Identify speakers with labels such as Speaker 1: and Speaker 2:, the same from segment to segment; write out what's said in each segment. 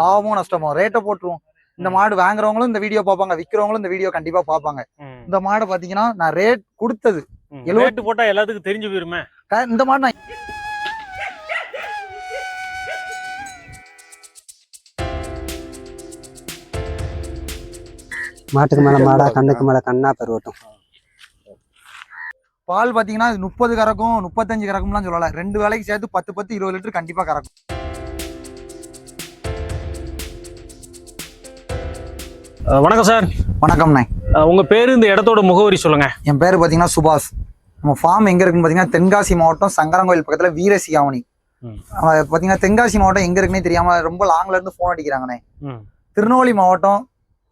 Speaker 1: லாபமும் நஷ்டமோ ரேட்டை போட்டுருவோம். இந்த. மாடு வாங்குறவங்களும் இந்த வீடியோ பார்ப்பாங்க விக்கிறவங்களும் இந்த வீடியோ கண்டிப்பா பார்ப்பாங்க. இந்த மாடை பாத்தீங்கன்னா நான் ரேட் கொடுத்தது.
Speaker 2: ரேட்டு போட்டா எல்லாத்துக்கும் தெரிஞ்சு போயிருமே.
Speaker 1: இந்த மாடு நான்
Speaker 3: மாட்டுக்கு மேல மாடா கண்ணுக்கு மேல கண்ணா பெருவட்டும்.
Speaker 1: பால் பாத்தீங்கன்னா முப்பது கறக்கும் முப்பத்தஞ்சு கறக்கும்லாம் சொல்லல. ரெண்டு வேலைக்கு சேர்த்து பத்து பத்து இருபது லிட்டர் கண்டிப்பா கறக்கும்.
Speaker 2: வணக்கம் சார்.
Speaker 1: வணக்கம்ண்ணே
Speaker 2: உங்க பேரு இந்த இடத்தோட முகவரி சொல்லுங்க.
Speaker 1: என் பேர் பாத்தீங்கன்னா சுபாஷ். நம்ம ஃபார்ம் எங்க இருக்குன்னு பாத்தீங்கன்னா தென்காசி மாவட்டம் சங்கரங்கோயில் பக்கத்துல. அவன் பாத்தீங்கன்னா தென்காசி மாவட்டம் எங்க இருக்குன்னே தெரியாம ரொம்ப லாங்ல இருந்து போன் அடிக்கிறாங்கண்ணே. திருநெல்வேலி மாவட்டம்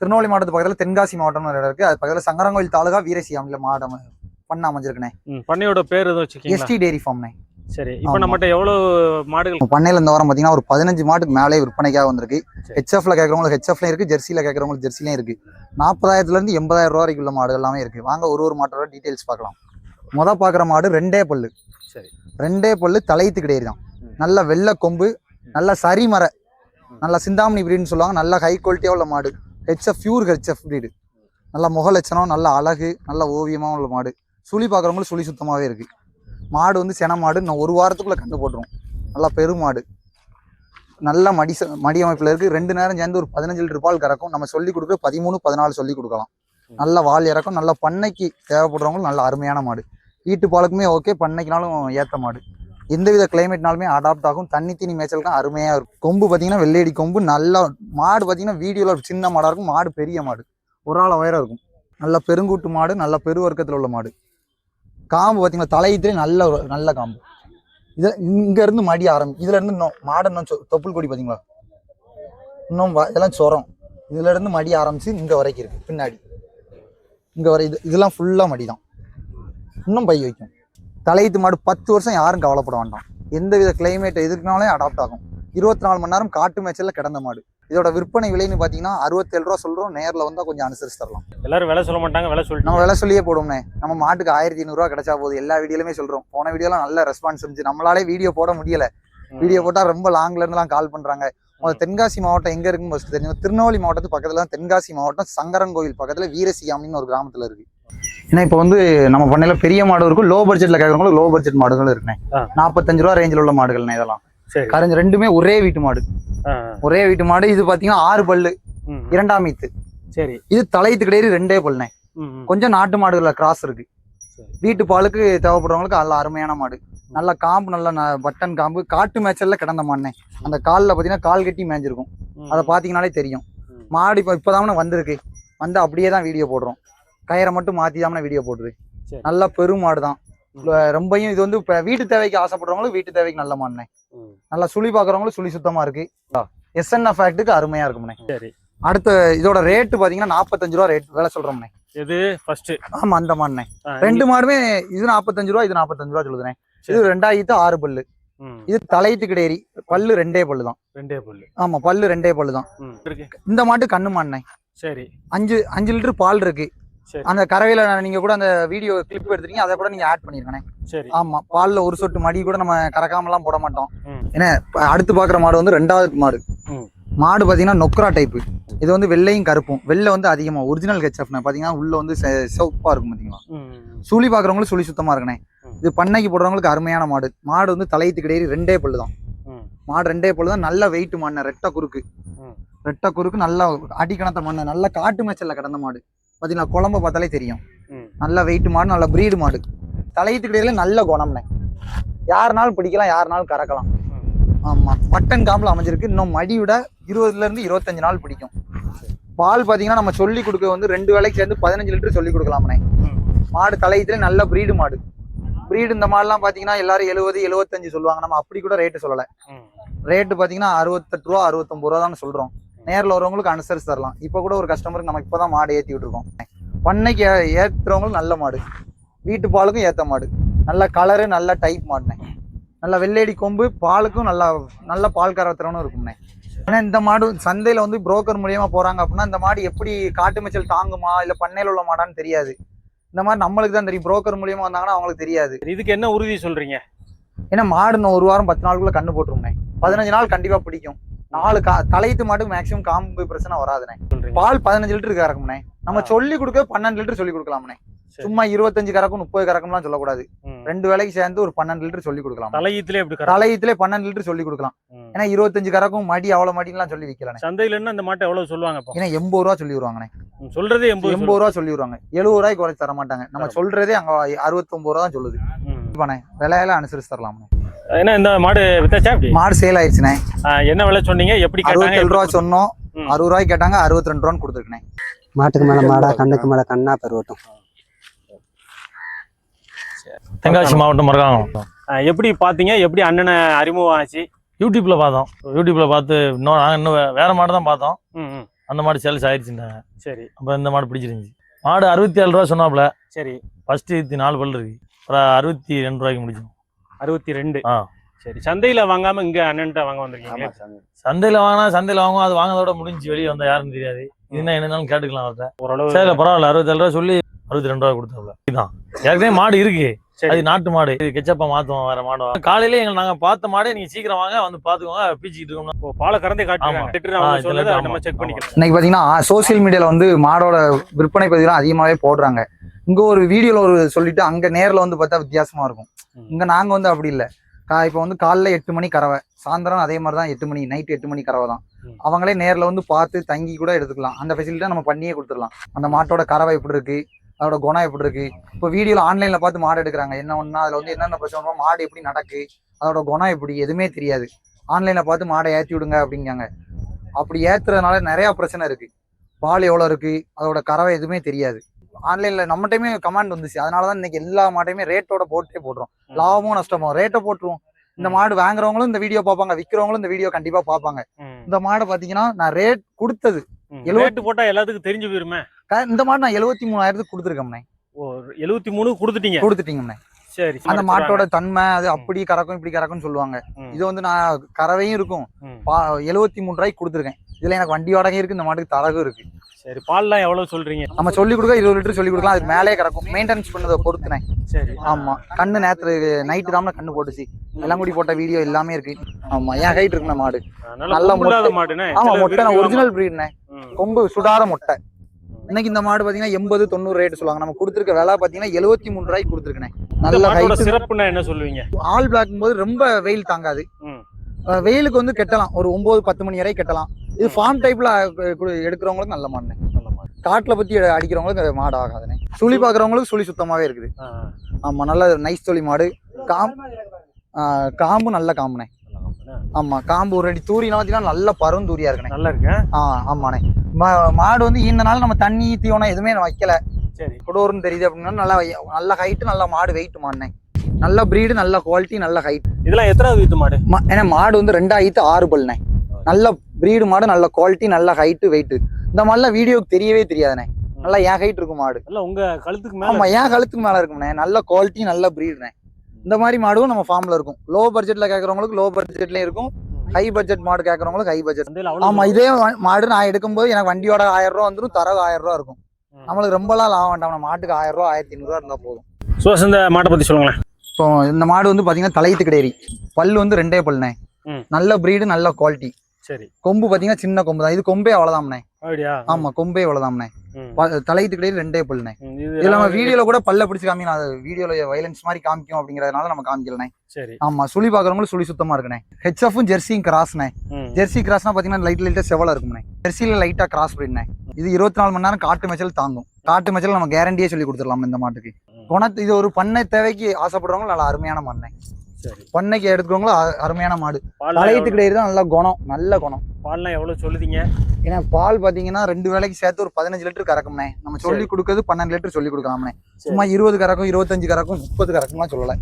Speaker 1: திருநெல்வேலி மாவட்டத்து பக்கத்துல தென்காசி மாவட்டம்னு ஒரு இடம் இருக்கு. அது பக்கத்துல சங்கரங்கோயில் தாலுகா வீரசியாவணில மாவட்டம் பண்ண அமைஞ்சிருக்குண்ணே
Speaker 2: பண்ணையோட பேர் எதுவும்
Speaker 1: எஸ்டி டேரி ஃபார்ம்ண்ணே
Speaker 2: சரி இப்போ. நம்மகிட்ட எவ்வளவு மாடுகள்
Speaker 1: பண்ணையில இந்த வாரம் பாத்தீங்கன்னா ஒரு பதினஞ்சு மாட்டுக்கு மேலே விற்பனைக்காக வந்திருக்கு.
Speaker 2: சரி.
Speaker 1: ஹெச்எஃப்ல கேட்கறவங்களுக்கு ஹெச்எஃப்ல இருக்கு ஜெர்சில கேட்கறவங்களுக்கு ஜெர்சிலையும் இருக்கு. நாற்பதாயிரத்துல இருந்து எண்பதாயிரம் ரூபா வரைக்கும் உள்ள மாடு எல்லாமே இருக்கு. வாங்க ஒரு ஒரு மாட்டோட டீடைல்ஸ் பார்க்கலாம். முத பாக்குற மாடு ரெண்டே பல்லு.
Speaker 2: சரி.
Speaker 1: ரெண்டே பல்லு தலையத்து கிடையாது தான். நல்ல வெள்ளை கொம்பு நல்ல சரிமர நல்ல சிந்தாமணி பிரீடுன்னு சொல்லுவாங்க. நல்ல ஹை குவாலிட்டியா உள்ள மாடு. ஹெச்எஃப் பியூர் ஹெச்எஃப் பிரீடு நல்ல முக லட்சணம் நல்ல அழகு நல்ல ஓவியமா உள்ள மாடு. சுழி பார்க்குறவங்களுக்கு சுழி சுத்தமாவே இருக்கு. மாடு வந்து சென மாடு நான் ஒரு வாரத்துக்குள்ளே கண்டு போட்டுரும். நல்லா பெருமாடு நல்ல மடி ச- மடி அமைப்பில் இருக்குது ரெண்டு நேரம் சேர்ந்து ஒரு பதினஞ்சு லிட்டர் பால் கறக்கும். நம்ம சொல்லி கொடுக்க பதிமூணு பதினாலு சொல்லி கொடுக்கலாம். நல்ல வால் இறக்கும். நல்ல பண்ணைக்கு தேவைப்படுறவங்களுக்கு நல்ல அருமையான மாடு. வீட்டு பாலுக்குமே ஓகே பண்ணைக்குனாலும் ஏற்ற மாடு. எந்தவித கிளைமேட்னாலுமே அடாப்ட் ஆகும். தண்ணி தீனி மேய்ச்சலுக்கும் அருமையாக இருக்கும். கொம்பு பார்த்தீங்கன்னா வெள்ளையடி கொம்பு. நல்லா மாடு பார்த்தீங்கன்னா வீடியோவில் சின்ன மாடாக இருக்கும். மாடு பெரிய மாடு. ஒரு ஆள் உயரம் இருக்கும். நல்ல பெருங்கூட்டு மாடு. நல்ல பெருவர்க்கத்தில் உள்ள மாடு. காம்பு பார்த்தீங்களா? தலையத்திலே நல்ல ஒரு- நல்ல காம்பு. இது இங்கேருந்து மடி ஆரம்பி இதுலேருந்து இன்னும் மாடன் இன்னும் சொ- தொப்புள் கொடி பார்த்தீங்களா? இன்னும் வ- இதெல்லாம் சொரம். இதுலேருந்து மடி ஆரம்பித்து இங்கே வரைக்கும் இருக்குது பின்னாடி. இங்கே வரை இது இதெல்லாம் ஃபுல்லாக மடி தான் இன்னும் பை வைக்கும். தலையத்து மாடு பத்து வருஷம் யாரும் கவலைப்பட வேண்டாம். எந்தவித கிளைமேட்டை எதுக்குனாலே அடாப்ட் ஆகும். இருபத்தி நாலு மணி நேரம் காட்டு மேய்ச்சலில் கிடந்த மாடு. இதோட விற்பனை விலைன்னு பாத்தீங்கன்னா அறுபத்தேழு ரூபா சொல்றோம். நேர்ல வந்தா கொஞ்சம் அனுசரிச்சு தரலாம்.
Speaker 2: எல்லாரும் விலை சொல்ல மாட்டாங்க விலை
Speaker 1: நம்ம
Speaker 2: சொல்லிட்டு
Speaker 1: விலை சொல்லியே போடுவோம்னே. நம்ம மாட்டுக்கு ஆயிரத்தி ஐநூறுரூவா கிடைச்சா போதும். எல்லா வீடியோலுமே சொல்றோம். போன வீடியோலாம் நல்ல ரெஸ்பான்ஸ் இருந்துச்சு. நம்மளாலே வீடியோ போட முடியல. வீடியோ போட்டா ரொம்ப லாங்ல இருந்துலாம் கால் பண்றாங்க. முதல்ல தென்காசி மாவட்டம் எங்க இருக்குன்னு ஃபர்ஸ்ட் தெரியும்? திருநெல்வேலி மாவட்டத்து பக்கத்துல தான் தென்காசி மாவட்டம் சங்கரங்கோயில் பக்கத்துல வீரசியாமின்னு ஒரு கிராமத்துல இருக்கு. ஏன்னா இப்போ வந்து நம்ம பண்ணையில பெரிய மாடு இருக்கும். லோ பட்ஜெட்ல கேட்கறவங்களுக்கு லோ பட்ஜெட் மாடுகளும் இருக்குண்ணே. நாற்பத்தஞ்சு ரூபா ரேஞ்சில் உள்ள மாடுகள்ண்ணே இதெல்லாம். கரைஞ்ச ரெண்டுமே ஒரே வீட்டு மாடு. ஒரே வீட்டு மாடு இது பாத்தீங்கன்னா ஆறு பல்லு. இரண்டாம் ஈத்து
Speaker 2: சரி.
Speaker 1: இது தலையத்து கிடையாது ரெண்டே
Speaker 2: ம்.
Speaker 1: கொஞ்சம் நாட்டு மாடுகள்ல கிராஸ் இருக்கு. வீட்டு பாலுக்கு தேவைப்படுறவங்களுக்கு நல்ல அருமையான மாடு. நல்ல காம்பு நல்ல பட்டன் காம்பு. காட்டு மேய்ச்சல்ல கிடந்த மாடுனே அந்த காலில் பார்த்தீங்கன்னா கால் கட்டி மேய்ஞ்சிருக்கும். அதை பார்த்தீங்கனாலே தெரியும். மாடு இப்போ இப்போதான் வந்திருக்கு. வந்து அப்படியே தான் வீடியோ போடுறோம். கயிறை மட்டும் மாற்றி தான் வீடியோ போடுது. நல்ல பெருமாடு தான்
Speaker 2: ம்.
Speaker 1: ரொம்பயும் இது வந்து இப்போ வீட்டு தேவைக்கு ஆசைப்படுறவங்களுக்கு வீட்டு தேவைக்கு நல்ல மாடுனே
Speaker 2: ம்.
Speaker 1: நல்லா சுழி பார்க்குறவங்களுக்கு சுழி சுத்தமா இருக்கு. எஸ்என்எஃப் ஃபேக்ட்டுக்கு அருமையா இருக்கும்ண்ணே.
Speaker 2: சரி.
Speaker 1: அடுத்த இதோட ரேட்டு பார்த்தீங்கன்னா நாற்பத்தஞ்சு ரூபா ரேட் வேலை சொல்றோம்ண்ணே.
Speaker 2: ஃபர்ஸ்ட்
Speaker 1: ஆமா அந்த மாடுனே ரெண்டு மாடுமே இது நாற்பத்தஞ்சு ரூபா இது நாற்பத்தஞ்சு ரூபா சொல்லுதுனே இது ரெண்டாயிரத்து ஆறு பல்லு. இது தலையத்து கிடையாது பல்லு ரெண்டே பல்லு தான்.
Speaker 2: ரெண்டே புல்லு.
Speaker 1: ஆமா பல்லு ரெண்டே பல்லு தான்.
Speaker 2: ம், இருக்கு.
Speaker 1: இந்த மாட்டு கண்ணு மாடுனே
Speaker 2: சரி.
Speaker 1: அஞ்சு அஞ்சு லிட்டர் பால் இருக்கு. அந்த கறவையில நீங்க கூட அந்த வீடியோ கிளிப் எடுத்துட்டீங்க அதை கூட நீங்க ஆட் பண்ணிருக்கனே.
Speaker 2: சரி.
Speaker 1: ஆமா பால்ல ஒரு சொட்டு மடி கூட நம்ம கறக்காமலாம் போட மாட்டோம். ஏன்னா அடுத்து பாக்குற மாடு வந்து ரெண்டாவது மாடு. மாடு பாத்தீங்கன்னா நொக்ரா டைப்பு இது வந்து வெள்ளையும் கருப்பும். வெள்ளை வந்து அதிகமா ஒரிஜினல் கெச்சப்னே பாத்தீங்கன்னா உள்ள வந்து சிவப்பா இருக்கும் பாத்தீங்களா? சுழி பாக்குறவங்களுக்கு சுழி சுத்தமா இருக்கனே. இது பண்ணைக்கு போடுறவங்களுக்கு அருமையான மாடு. மாடு வந்து தலையத்து கிடையாது ரெண்டே பல்லு தான். மாடு ரெண்டே பல்லு தான் நல்ல வெயிட் மண்ணு ரெட்டை குறுக்கு. ரெட்டை குறுக்கு நல்ல அடிக்கணத்த மண்ணு நல்ல காட்டு மேய்ச்சல்ல கிடந்த மாடு. பாத்தீங்களா குழம்ப பார்த்தாலே தெரியும். நல்ல வெயிட் மாடு நல்ல பிரீடு மாடு. தலையத்து கிடையாது நல்ல குணம்னே யாருனாலும் பிடிக்கலாம் யாருனாலும் கறக்கலாம். ஆமா. மட்டன் காம்புல அமைஞ்சிருக்கு. இன்னும் மடியோட இருபதுல இருந்து இருபத்தஞ்சு நாள் பிடிக்கும். பால் பாத்தீங்கன்னா நம்ம சொல்லி கொடுக்க வந்து ரெண்டு வேலைக்கு சேர்ந்து பதினஞ்சு லிட்டர் சொல்லி கொடுக்கலாம்ண்ணே
Speaker 2: ம்.
Speaker 1: மாடு தலையத்துல நல்ல பிரீடு மாடு. பிரீடு இந்த மாடுலாம் பாத்தீங்கன்னா எல்லாரும் எழுபது எழுபத்தஞ்சு சொல்லுவாங்க. நம்ம அப்படி கூட ரேட்டு சொல்லல. ரேட்டு பாத்தீங்கன்னா அறுபத்தெட்டு ரூபா அறுபத்தொம்பது ரூபா தான் சொல்றோம். நேர்ல வரவங்களுக்கு அனுசரிச்சு தரலாம். இப்போ கூட ஒரு கஸ்டமருக்கு நம்ம இப்பதான் மாடு ஏத்தி விட்டுருக்கோம். பண்ணைக்கு ஏ- ஏத்துறவங்களுக்கு நல்ல மாடு. வீட்டு பாலுக்கும் ஏத்த மாடு. நல்ல கலரு நல்ல டைப் மாடுனே நல்ல வெள்ளேடி கொம்பு பாலுக்கும் நல்ல நல்ல பால் கறத்துறவனும் இருக்கும்ண்ணே. ஏன்னா இந்த மாடு சந்தையில வந்து புரோக்கர் மூலியமா போறாங்க அப்படின்னா இந்த மாடு எப்படி காட்டு மேய்ச்சல் தாங்குமா இல்ல பண்ணையில உள்ள மாடான்னு தெரியாது. இந்த மாதிரி நம்மளுக்கு தான் தெரியும். புரோக்கர் மூலியமா வந்தாங்கன்னா அவங்களுக்கு தெரியாது.
Speaker 2: இதுக்கு என்ன உறுதி சொல்றீங்க?
Speaker 1: ஏன்னா மாடு இன்னும் ஒரு வாரம் பத்து நாளுக்குள்ள கண்ணு போட்டுரும்ண்ணே. பதினஞ்சு நாள் கண்டிப்பா பிடிக்கும். நாலு கா தலையீத்து மாட்டுக்கு மேக்ஸிமம் காம்பு பிரச்சனை வராதுண்ணே. பால் பதினஞ்சு லிட்டர் கறக்கும்ண்ணே. நம்ம. சொல்லி கொடுக்க பன்னெண்டு லிட்டர் சொல்லி கொடுக்கலாம்ண்ணே. சும்மா இருபத்தஞ்சு கறக்கும் முப்பது கறக்கும்லாம் சொல்லக்கூடாது. ரெண்டு வேலைக்கு சேர்ந்து ஒரு பன்னெண்டு லிட்டர் சொல்லி கொடுக்கலாம்.
Speaker 2: தலையீத்துலயே எப்படி?
Speaker 1: தலையீத்துல பன்னெண்டு லிட்டர் சொல்லி கொடுக்கலாம். ஏன்னா இருபத்தஞ்சு கறக்கும் மடி அவ்வளவு மடிலாம் சொல்லி விற்கலாண்ணே
Speaker 2: சந்தையில இருந்து அந்த மாட்டை எவ்வளவு சொல்லுவாங்க
Speaker 1: ஏன்னா எண்பது ரூபா சொல்லி வருவாங்கண்ணே
Speaker 2: சொல்றதே எண்பது
Speaker 1: எண்பது ரூபா சொல்லி வருவாங்க எழுபது ரூபாய்க்கு குறைச்சு தர மாட்டாங்க. நம்ம சொல்றதே அங்க அறுபத்தொன்பது ரூபா தான் சொல்லுது.
Speaker 2: ம்.
Speaker 1: இப்பண்ணே விலையில அனுசரிச்சு தரலாம்ண்ணே
Speaker 2: என்ன இந்த மாடு வித்தாச்சா
Speaker 1: மாடு சேல் ஆயிடுச்சுண்ணே
Speaker 2: என்ன விலை சொன்னீங்க? எப்படி கேட்டாங்க?
Speaker 1: அறுபத்தேழு ரூபா சொன்னோம். அறுபது ரூபாய்க்கு கேட்டாங்க அறுபத்தி ரெண்டு ரூபான்னு கொடுத்துருக்கேன்
Speaker 3: மாட்டுக்கு மேல மாடா கண்ணுக்கு மேல கண்ணா பெருவட்டும்.
Speaker 4: தென்காசி மாவட்டம் மரகாணம்
Speaker 2: ஆ, எப்படி பாத்தீங்க எப்படி அண்ணனை அறிமுகம் ஆச்சு?
Speaker 4: யூடியூப்ல பார்த்தோம். யூடியூப்ல பார்த்து இன்னும் நாங்கள் இன்னும் வேற மாடு தான் பார்த்தோம். அந்த மாடு சேல்ஸ் ஆயிடுச்சுட்டாங்க
Speaker 2: சரி.
Speaker 4: அப்போ இந்த மாடு பிடிச்சிருந்துச்சு. மாடு அறுபத்தி ஏழு ரூபா சொன்னாப்புல.
Speaker 2: சரி.
Speaker 4: ஃபர்ஸ்ட் இது நாலு பல் இருக்கு. அப்புறம் அறுபத்தி ரெண்டு ரூபாய்க்கு முடிச்சோம்
Speaker 2: அறுபத்தி ரெண்டு.
Speaker 4: ஆ.
Speaker 2: சரி சந்தையில வாங்காம இங்க அண்ணன்ட்ட வாங்க வந்திருக்கீங்க
Speaker 4: சந்தையில வாங்கினா சந்தையில வாங்குவோம் அது வாங்கினதோட முடிஞ்சு வெளியே வந்தா யாருன்னு தெரியாது. இதுனா என்னன்னாலும் கேட்டுக்கலாம் அவர்கிட்ட.
Speaker 2: ஓரளவு
Speaker 4: சரி பரவாயில்ல அறுபத்தேழு ரூபா சொல்லி அறுபத்தி ரெண்டு ரூபா கொடுத்தாப்புல. இதுதான். ஏற்கனவே மாடு இருக்கு. அது நாட்டு மாடு. இது கெச்சப்பா மாத்துவோம் வேற மாடு வாங்க. காலையில எங்க நாங்க பார்த்த மாடே நீங்க சீக்கிரம் வாங்க வந்து பாத்துக்கோங்க பீச்சிக்கிட்டு இருக்கோம்
Speaker 2: பாலை கறந்தே காட்டுறாங்க. நம்ம செக் பண்ணிக்கலாம்
Speaker 1: இன்னைக்கு பாத்தீங்கன்னா சோசியல் மீடியால வந்து மாடோட விற்பனை பதிவுலாம் அதிகமாவே போடுறாங்க. இங்க ஒரு வீடியோல ஒரு சொல்லிட்டு அங்க நேர்ல வந்து பார்த்தா வித்தியாசமா இருக்கும். இங்க நாங்க வந்து அப்படி இல்ல. கா இப்போ வந்து காலைல எட்டு மணி கறவை. சாயந்தரம் அதே மாதிரி தான் எட்டு மணி நைட் எட்டு மணி கறவை தான். அவங்களே நேர்ல வந்து பார்த்து தங்கி கூட எடுத்துக்கலாம். அந்த ஃபெசிலிட்டி நம்ம பண்ணியே கொடுத்துடலாம். அந்த மாட்டோட கறவை எப்படி இருக்கு? அதோட குணம் எப்படி இருக்கு? இப்போ வீடியோல ஆன்லைன்ல பார்த்து மாடு எடுக்கிறாங்க. என்ன ஒண்ணா அதுல வந்து என்னென்ன பிரச்சனை மாடு எப்படி நடக்கு? அதோட குணம் எப்படி? எதுவுமே தெரியாது. ஆன்லைன்ல பார்த்து மாடை ஏத்தி விடுங்க அப்படிங்காங்க. அப்படி ஏத்துறதுனால நிறைய பிரச்சனை இருக்கு. பால் எவ்வளோ இருக்கு? அதோட கறவை எதுவுமே தெரியாது. ஆன்லைன்ல நம்ம டைமே கமாண்ட் வந்துச்சு. அதனாலதான் இன்னைக்கு எல்லா மாட்டையுமே ரேட்டோட போட்டே போடுறோம். லாபமும் நஷ்டமோ ரேட்டை போட்டுருவோம். இந்த மாடு வாங்குறவங்களும் இந்த வீடியோ பார்ப்பாங்க. விற்கிறவங்களும் இந்த வீடியோ கண்டிப்பா பார்ப்பாங்க. இந்த மாடு பாத்தீங்கன்னா நான் ரேட் கொடுத்தது.
Speaker 2: ரேட்டு போட்டா எல்லாத்துக்கும் தெரிஞ்சு போயிருமே.
Speaker 1: இந்த மாடு நான் எழுபத்தி மூணாயிரத்துக்கு கொடுத்துருக்கேன்னே
Speaker 2: ஓ எழுபத்தி மூணு கொடுத்துட்டீங்க.
Speaker 1: கொடுத்துட்டீங்கண்ணே
Speaker 2: சரி
Speaker 1: அந்த மாட்டோட தன்மை அது அப்படி கறக்கும் இப்படி கறக்கும்னு சொல்லுவாங்க. இது வந்து நான் கறவையும் இருக்கும். எழுபத்தி மூணு ரூபாய்க்கு கொடுத்துருக்கேன். இதுல எனக்கு வண்டி வாடகை இருக்கு இந்த மாட்டுக்கு தரகும் இருக்கு.
Speaker 2: சரி பால்லாம் எவ்வளவு சொல்றீங்க?
Speaker 1: நம்ம சொல்லி கொடுக்க இருபது லிட்டர் சொல்லி கொடுக்கலாம் அதுக்கு மேலே கறக்கும் மெயின்டெனன்ஸ் பண்ணதை பொறுத்துனேன்.
Speaker 2: சரி.
Speaker 1: ஆமா. கண்ணு நேத்து நைட்டு தான் கண்ணு போட்டுச்சு. வெள்ளங்குடி போட்ட வீடியோ எல்லாமே இருக்கு. ஆமா என் ஹைட் இருக்குண்ணே மாடு.
Speaker 2: நல்ல
Speaker 1: நல்ல
Speaker 2: கொம்பு இல்லாத
Speaker 1: மொட்டை.
Speaker 2: மாடுனே
Speaker 1: ஆமா மொட்டை
Speaker 2: விரும்பி
Speaker 1: ஒரிஜினல் ப்ரீட்னே. கொம்பு சுடாத மொட்டை. இன்னைக்கு இந்த மாடு பாத்தீங்கன்னா எண்பது தொண்ணூறு ரேட் சொல்லுவாங்க. நம்ம கொடுத்துருக்க விலை பாத்தீங்கன்னா எழுபத்தி மூணு ரூபாய்க்கு கொடுத்துருக்கேன். நல்ல
Speaker 2: சிறப்புன்னா என்ன சொல்லுவீங்க?
Speaker 1: ஆல் பிளாக் போது ரொம்ப வெயில் தாங்காது. வெயிலுக்கு வந்து கெட்டலாம். ஒரு ஒன்பது பத்து மணி வரை கெட்டலாம். இது ஃபார்ம் டைப்ல எடுக்கிறவங்களுக்கு நல்ல மாடுனே
Speaker 2: நல்ல மாடு.
Speaker 1: காட்டுல பத்தி அடிக்கிறவங்களுக்கு அது மாடு ஆகாதுனே சுழி பாக்குறவங்களுக்கு சுழி சுத்தமாவே இருக்குது.
Speaker 2: ஆ,
Speaker 1: ஆமா நல்ல நைஸ் தொழி மாடு. காம் ஆஹ் காம்பு நல்ல காம்புனே
Speaker 2: நல்ல மாடுண்ணே.
Speaker 1: ஆமா காம்பு ஒரு அடி தூரினா பார்த்தீங்கன்னா நல்ல பரும் தூரியா இருக்குண்ணே.
Speaker 2: நல்லா இருக்கு?
Speaker 1: ஆ ஆமாண்ணே. மாடு வந்து இந்த நாள் நம்ம தண்ணி தீவனம் எதுவுமே வைக்கல.
Speaker 2: சரி.
Speaker 1: குடோர்னு தெரியுது அப்படின்னா நல்லா நல்ல ஹைட்டு நல்ல மாடு வெயிட் மாடுனே நல்ல பிரீடு நல்ல குவாலிட்டி நல்ல ஹைட்
Speaker 2: இதெல்லாம் எத்தனாவது வீட்டு மாடு?
Speaker 1: ஏன்னா மாடு வந்து ரெண்டாயிரத்து ஆறு பல்னே நல்ல பிரீடு மாடு நல்ல குவாலிட்டி நல்ல ஹைட்டு வெயிட் இந்த மாதிரிலாம் வீடியோக்கு தெரியவே தெரியாதுண்ணே. நல்லா என் ஹைட் இருக்கும் மாடு.
Speaker 2: இல்ல உங்க கழுத்துக்கு மேல
Speaker 1: ஆமா என் கழுத்துக்கு மேல இருக்கும்ண்ணே. நல்ல குவாலிட்டி நல்ல பிரீடுண்ணே இந்த மாதிரி மாடும் நம்ம ஃபார்ம்ல இருக்கும். லோ பட்ஜெட்ல கேக்குறவங்களுக்கு லோ பட்ஜெட்லயும் இருக்கும். ஹை பட்ஜெட் மாடு கேக்குறவங்களுக்கு ஹை பட்ஜெட்
Speaker 2: சந்தையில அவ்வளவு
Speaker 1: ஆமா இதே மாடு நான் எடுக்கும்போது எனக்கு வண்டியோட ஆயிரம் ரூபா வந்துடும் தரவு ஆயிரம் ரூபா இருக்கும். நம்மளுக்கு ரொம்பலாம் லாபம் வேண்டாம் மாட்டுக்கு ஆயிரம் ரூபா ஆயிரத்தி ஐநூறுவா இருந்தா போதும்.
Speaker 2: சுவாஸ் இந்த மாட்டை பத்தி சொல்லுங்களேன்.
Speaker 1: இப்போ இந்த மாடு வந்து பாத்தீங்கன்னா தலையத்து கிடையாது பல்லு வந்து ரெண்டே பல்லுண்ணே. நல்ல பிரீடு நல்ல குவாலிட்டி
Speaker 2: சரி.
Speaker 1: கொம்பு பாத்தீங்கன்னா சின்ன கொம்பு தான். இது கொம்பே அவ்வளவுதாம்ண்ணே.
Speaker 2: அப்படியா?
Speaker 1: ஆமா கொம்பே அவ்வளவுதாம்ண்ணே. தலையத்து கிடையாது ரெண்டே பல்லுண்ணே. இதுல நம்ம வீடியோல கூட பல்ல பிடிச்சு காமி நான் வீடியோல வைலன்ஸ் மாதிரி காமிக்கும் அப்படிங்கறதுனால நம்ம காமிக்கலண்ணே.
Speaker 2: சரி.
Speaker 1: ஆமா சுழி பாக்குறவங்களும் சுழி சுத்தமா இருக்குண்ணே. ஹெச்எஃப்பும் ஜெர்சியும் கிராஸ்ண்ணே. ஜெர்சி கிராஸ்னா பாத்தீங்கன்னா லைட் லைட்டா செவலா இருக்கும்ண்ணே. ஜெர்சியில லைட்டா கிராஸ் பிரீட்ண்ணே இது இருபத்தி நாலு மணி நேரம் காட்டு மேய்ச்சல் தாங்கும். காட்டு மேய்ச்சல் நம்ம கேரண்டியே சொல்லி கொடுத்துடலாம் இந்த மாட்டுக்கு. குணத்து இது ஒரு பண்ணை தேவைக்கு ஆசைப்படுறவங்க நல்ல அருமையான
Speaker 2: சரி.
Speaker 1: பண்ணைக்கு எடுக்கிறவங்களும் அ- அருமையான மாடு.
Speaker 2: எவ்வளவு-
Speaker 1: கிடையாது நல்ல குணம் நல்ல குணம்.
Speaker 2: பால்லாம் எவ்வளவு சொல்லுதீங்க?
Speaker 1: ஏன்னா பால் பாத்தீங்கன்னா ரெண்டு வேளைக்கு சேர்த்து ஒரு பதினஞ்சு லிட்டர் கறக்கும்ண்ணே. நம்ம சொல்லி கொடுக்கறது பன்னெண்டு லிட்டர் சொல்லி கொடுக்கலாம்ண்ணே. சும்மா இருபது கறக்கும் இருபத்தஞ்சு கறக்கும் முப்பது கறக்கும்லாம் சொல்லல.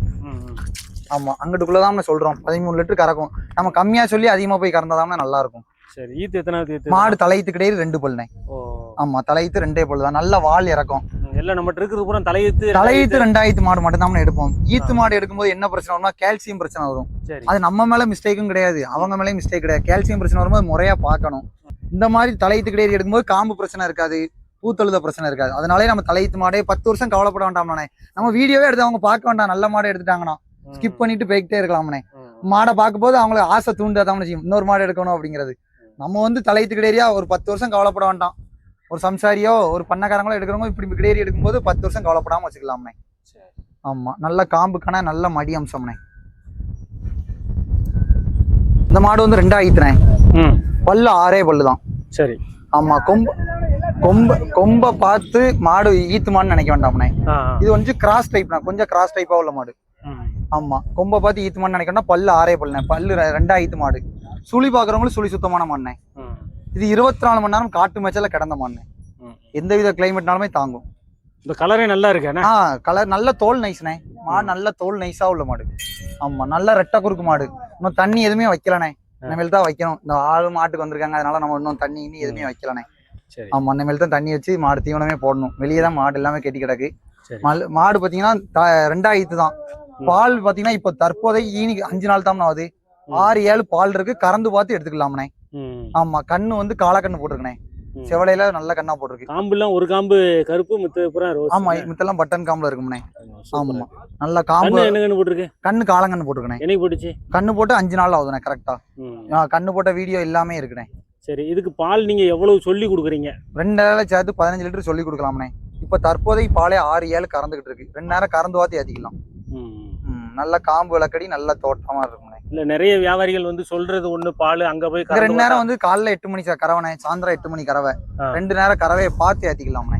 Speaker 1: ஆமா அங்கிட்டுக்குள்ளதான் நம்ம சொல்றோம். பதிமூணு லிட்டர் கறக்கும். நம்ம கம்மியா சொல்லி அதிகமா போய் கறந்தாதான் நல்லா இருக்கும்
Speaker 2: சரி ஈத்து எத்தனாவது ஈத்து
Speaker 1: மாடு தலையத்து கிடையாது ரெண்டு பல்லுண்ணே.
Speaker 2: ஓ.
Speaker 1: ஆமா தலையத்து ரெண்டே பல்லு தான். நல்ல வால் இறக்கும்.
Speaker 2: எல்லாம் நம்ம இருக்கிறது பூரா தலையீத்து
Speaker 1: தலையீத்து ரெண்டாயிரத்து மாடு மட்டும் தான் எடுப்போம் ஈத்து மாடு எடுக்கும்போது என்ன பிரச்சனை வரும்னா கால்சியம் பிரச்சனை வரும். அது நம்ம மேல மிஸ்டேக்கும் கிடையாது. அவங்க மேலே மிஸ்டேக் கிடையாது. கால்சியம் பிரச்சனை வரும்போது முறையா பார்க்கணும். இந்த மாதிரி தலையீத்து கிடையாது எடுக்கும்போது காம்பு பிரச்சனை இருக்காது பூத்தழுத பிரச்சனை இருக்காது. அதனாலே நம்ம தலையீத்து மாடே பத்து வருஷம் கவலைப்பட வேண்டாம்ண்ணே நம்ம வீடியோவே எடுத்து அவங்க பார்க்க வேண்டாம். நல்ல மாடை எடுத்துட்டாங்கன்னா ஸ்கிப் பண்ணிட்டு போய்கிட்டே இருக்கலாம்ண்ணே
Speaker 2: ம்.
Speaker 1: மாடை பார்க்கும்போது அவங்களுக்கு ஆசை தூண்டாதான் செய்யும் இன்னொரு மாடு எடுக்கணும் அப்படிங்கிறது. நம்ம வந்து தலையத்து கிடையா ஒரு பத்து வருஷம் கவலைப்பட வேண்டாம். ஒரு சம்சாரியோ ஒரு பண்ணக்காரங்களோ எடுக்கிறவங்க இப்படி கிடையறி எடுக்கும்போது பத்து வருஷம் கவலைப்படாம வச்சுக்கலாம்ண்ணே ஆமா. நல்ல காம்புக்கான நல்ல மடி அம்சம்ண்ணே இந்த மாடு வந்து ரெண்டாயிரத்துனே
Speaker 2: ம்.
Speaker 1: பல்லு ஆறே பல்லு தான்
Speaker 2: சரி.
Speaker 1: ஆமா. கொம்பு கொம்ப கொம்ப பார்த்து மாடு ஈத்துமான்னு நினைக்க வேண்டாம்ண்ணே. இது கொஞ்சம் கிராஸ் டைப்னா கொஞ்சம் கிராஸ் டைப்பா உள்ள மாடு. ஆமா. கொம்ப பார்த்து ஈத்துமான்னு நினைக்கணும் பல்லு ஆறே பல்லுண்ணே பல்லு ரெ- ரெண்டா ஈத்து மாடு. சுழி பாக்குறவங்களும் சுழி சுத்தமான மாடுண்ணே
Speaker 2: ம்.
Speaker 1: இது இருபத்தி நாலு மணி நேரம் காட்டு மேய்ச்சல கிடந்த மாடுண்ணே
Speaker 2: ம்.
Speaker 1: எந்தவித கிளைமேட்னாலுமே தாங்கும்.
Speaker 2: இந்த கலரே நல்லா இருக்கேண்ணே
Speaker 1: ஆ கலர் நல்ல தோல் நைஸ்ண்ணே மாடு நல்ல தோல் நைஸா உள்ள மாடு. ஆமா நல்ல ரெட்டை குறுக்கு மாடு. இன்னும் தண்ணி எதுவுமே வைக்கலண்ணே. இனிமேல் தான் வைக்கணும். இந்த ஆளு மாட்டுக்கு வந்திருக்காங்க அதனால நம்ம இன்னும் தண்ணி இன்னும் எதுவுமே வைக்கலண்ணே. ஆமா இனிமேல் தான் தண்ணி வச்சு மாடு தீவனமே போடணும். வெளியே தான் மாடு எல்லாமே கெட்டி கிடக்கு. மாடு பாத்தீங்கன்னா ரெண்டாயிரத்து தான். பால் பாத்தீங்கன்னா இப்ப தற்போதைக்கு ஈனிக்கு அஞ்சு நாள் தான் ஆகுது. ஆறு ஏழு பால் இருக்கு. கறந்து பார்த்து எடுத்துக்கலாம்ண்ணே. ஆமா கண்ணு வந்து காலக்கண்ணு போட்டிருக்கண்ணே.
Speaker 2: ம்.
Speaker 1: செவலையில நல்ல கண்ணா போட்டிருக்கு.
Speaker 2: காம்புலாம் ஒரு காம்பு கருப்பு மித்த பூரா
Speaker 1: ஆமா மித்தெல்லாம் பட்டன் காம்புல
Speaker 2: சூப்பர்.
Speaker 1: ஆமா நல்ல காம்பு.
Speaker 2: என்ன கண்ணு போட்டிருக்கு?
Speaker 1: கண்ணு காலங்கண்ணு போட்டிருக்கண்ணே.
Speaker 2: என்னைக்கு போட்டுச்சு?
Speaker 1: கண்ணு போட்டு அஞ்சு நாள் ஆகுதுண்ணே கரெக்டா. கண்ணு போட்ட வீடியோ எல்லாமே இருக்குண்ணே.
Speaker 2: சரி இதுக்கு பால் நீங்க எவ்வளவு சொல்லி கொடுக்குறீங்க?
Speaker 1: ரெண்டு நேரம் சேர்த்து பதினஞ்சு லிட்டர் சொல்லி கொடுக்கலாம்ண்ணே. இப்ப தற்போதைக்கு பாலே ஆறு ஏழு கறந்துகிட்டு இருக்கு. ரெண்டு நேரம் கறந்து பார்த்து ஏத்திக்கலாம்.
Speaker 2: ம்.
Speaker 1: ம், நல்ல காம்பு விளக்கடி நல்ல தோட்டமா இருக்கும்ண்ணே.
Speaker 2: இல்ல நிறைய வியாபாரிகள் வந்து சொல்றது ஒண்ணு பால் அங்க போய்
Speaker 1: ரெண்டு நேரம் வந்து காலைல எட்டு மணி கறவனே சாயந்தரம் எட்டு மணி கறவை. ரெண்டு நேரம் கறவையை பார்த்து ஏத்திக்கலாம்ண்ணே.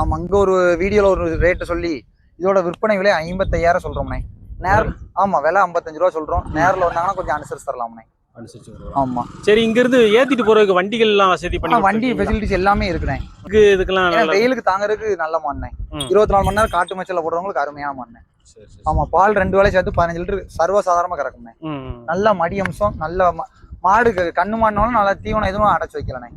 Speaker 1: ஆமா அங்க ஒரு வீடியோல ஒரு ரேட்டு சொல்லி இதோட விற்பனை விலை ஐம்பத்தையாயிரம் சொல்றோம்ண்ணே. நேர் ஆமா விலை ஐம்பத்தஞ்சு ரூபா சொல்றோம். நேர்ல வந்தாங்கன்னா கொஞ்சம் அனுசரிச்சு தரலாம்ண்ணே.
Speaker 2: வருவோம்.
Speaker 1: ஆமா.
Speaker 2: சரி இங்க இருந்து ஏத்திட்டு போறதுக்கு வண்டிகள் எல்லாம் வசதி பண்ணி
Speaker 1: வண்டி? ஃபெசிலிட்டிஸ் எல்லாமே இருக்குண்ணே.
Speaker 2: இதுக்கு இதுக்கெல்லாம்
Speaker 1: வெயிலுக்கு தாங்கறதுக்கு நல்ல மண்ணே. இருபத்தி நாலு மணி நேரம் காட்டு மேய்ச்சல போடுறவங்களுக்கு அருமையான மண்ணே ஆமா பால் ரெண்டு வேலை சேர்த்து பதினஞ்சு லிட்டர் சர்வசாதாரணமா கறக்கும்ண்ணே
Speaker 2: ம்.
Speaker 1: நல்ல மடி அம்சம் நல்ல மாடு கண்ணு மாடினாலும் நல்லா தீவனம் எதுவும் அடைச்சு வைக்கலண்ணே.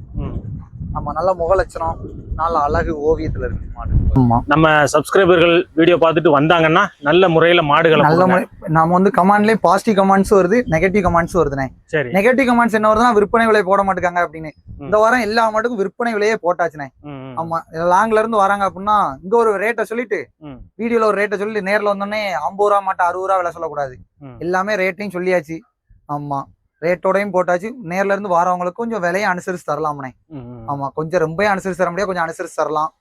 Speaker 1: ஆமா நல்ல முக லட்சணம் நல்ல அழகு ஓவியத்துல இருக்கு மாடு ஆமா
Speaker 2: நம்ம சப்ஸ்கிரைபர்கள் வீடியோ பார்த்துட்டு வந்தாங்கன்னா நல்ல முறையில மாடுகளை
Speaker 1: நல்ல. முறை நம்ம வந்து கமாண்ட்லயே பாசிட்டிவ் கமெண்ட்ஸும் வருது நெகட்டிவ் கமெண்ட்ஸும் வருதுண்ணே
Speaker 2: சரி
Speaker 1: நெகட்டிவ் கமெண்ட்ஸ் என்ன வருதுன்னா விற்பனை விலை போட மாட்டேங்காங்க அப்படின்னு. இந்த வாரம் எல்லா மாட்டுக்கும் விற்பனை விலையே போட்டாச்சுண்ணே. ஆமா லாங்ல இருந்து வராங்க அப்படின்னா இங்க ஒரு ரேட்டை சொல்லிட்டு. வீடியோல ஒரு ரேட்டை சொல்லி நேர்ல வந்தோடனே ஐம்பது ரூபா மாட்டை அறுபது ரூபா விலை சொல்லக்கூடாது. எல்லாமே ரேட்டையும் சொல்லியாச்சு ஆமா ரேட்டோடையும் போட்டாச்சு. நேர்ல இருந்து வரவங்களுக்கு கொஞ்சம் விலையை அனுசரிச்சு தரலாம்ண்ணே. ஆமா கொஞ்சம் ரொம்ப அனுசரிச்சு தர முடியாது கொஞ்சம் அனுசரிச்சு தரலாம்.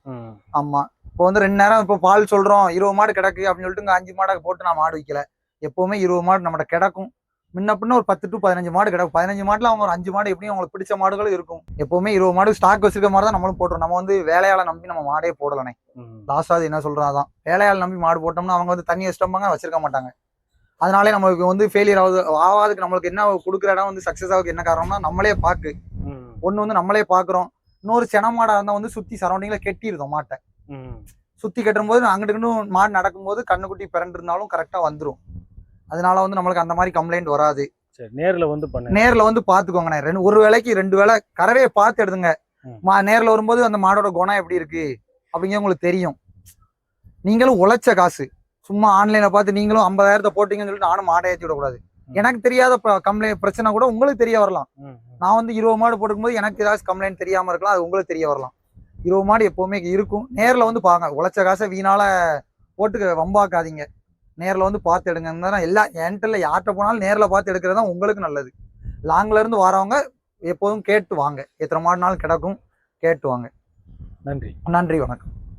Speaker 1: ஆமா. இப்போ வந்து ரெண்டு நேரம் இப்போ பால் சொல்றோம் இருபது மாடு கிடக்கு அப்படின்னு சொல்லிட்டு இங்க அஞ்சு மாடை போட்டு நான் மாடு வைக்கல. எப்பவுமே இருபது மாடு நம்மகிட்ட கிடக்கும். முன்ன பின்ன ஒரு பத்து டு பதினஞ்சு மாடு கிடக்கும். பதினஞ்சு மாடுல அவங்க ஒரு அஞ்சு மாடு எப்படியும் அவங்களுக்கு பிடிச்ச மாடுகளும் இருக்கும். எப்பவுமே இருபது மாடு ஸ்டாக் வச்சிருக்க மாதிரி தான் நம்மளும் போட்டுரும் நம்ம வந்து வேலையாள நம்பி நம்ம மாடே போடலனே.
Speaker 2: ம்.
Speaker 1: லாஸ்ட் ஆகுது என்ன சொல்றோம் அதான். வேலையாள் நம்பி மாடு போட்டோம்னா அவங்க வந்து தண்ணி வச்சிட்டோம்பாங்க வச்சிருக்க மாட்டாங்க. அதனாலே நம்மளுக்கு வந்து ஃபெயிலியர் ஆகுது ஆகாதுக்கு நம்மளுக்கு என்ன கொடுக்குற இடம் வந்து சக்சஸ் ஆகுது என்ன காரணம்னா நம்மளே பாக்கு. ஒண்ணு வந்து நம்மளே பாக்குறோம். இன்னொரு சென மாடா இருந்தா வந்து சுத்தி சரௌண்டிங்ல கெட்டிருந்தோம் மாட்டை.
Speaker 2: ம்.
Speaker 1: சுத்தி கட்டும் போது அங்கிட்டு மாடு நடக்கும்போது கண்ணுக்குட்டி பிறண்டு இருந்தாலும் கரெக்டா வந்துரும். அதனால வந்து நம்மளுக்கு அந்த மாதிரி கம்ப்ளைண்ட் வராது.
Speaker 2: நேர்ல வந்து பண்ணு.
Speaker 1: நேர்ல வந்து பாத்துக்கோங்கண்ணே. ரெண்டு ஒரு வேளைக்கு ரெண்டு வேளை கறவையை பார்த்து எடுத்துங்க
Speaker 2: ம்.
Speaker 1: நேர்ல வரும்போது அந்த மாடோட குணம் எப்படி இருக்கு? அப்படிங்க உங்களுக்கு தெரியும். நீங்களும் உழைச்ச காசு. சும்மா ஆன்லைன்ல பார்த்து நீங்களும் ஐம்பதாயிரத்தை போட்டீங்கன்னு சொல்லிட்டு நானும் மாடை ஏற்றி விடக்கூடாது. எனக்கு தெரியாத கம்ப்ளைண்ட் பிரச்சனை கூட உங்களுக்கு தெரிய வரலாம். நான் வந்து இருபது மாடு போட்டுக்கும்போது எனக்கு ஏதாச்சும் கம்ப்ளைண்ட் தெரியாம இருக்கலாம் அது உங்களுக்கு தெரிய வரலாம். இருபது மாடு எப்பவுமே இருக்கும். நேர்ல வந்து பாங்க உழைச்ச காசை வீணால போட்டு வம்பாக்காதீங்க. நேர்ல வந்து பார்த்து எடுங்க எல்லா என்கிட்ட யார்கிட்ட போனாலும் நேர்ல பார்த்து எடுக்கிறது தான் உங்களுக்கு நல்லது. லாங்ல இருந்து வரவங்க எப்போதும் கேட்டு வாங்க. எத்தனை மாடுனாலும் கிடக்கும் கேட்டு வாங்க.
Speaker 2: நன்றி.
Speaker 1: நன்றி வணக்கம்.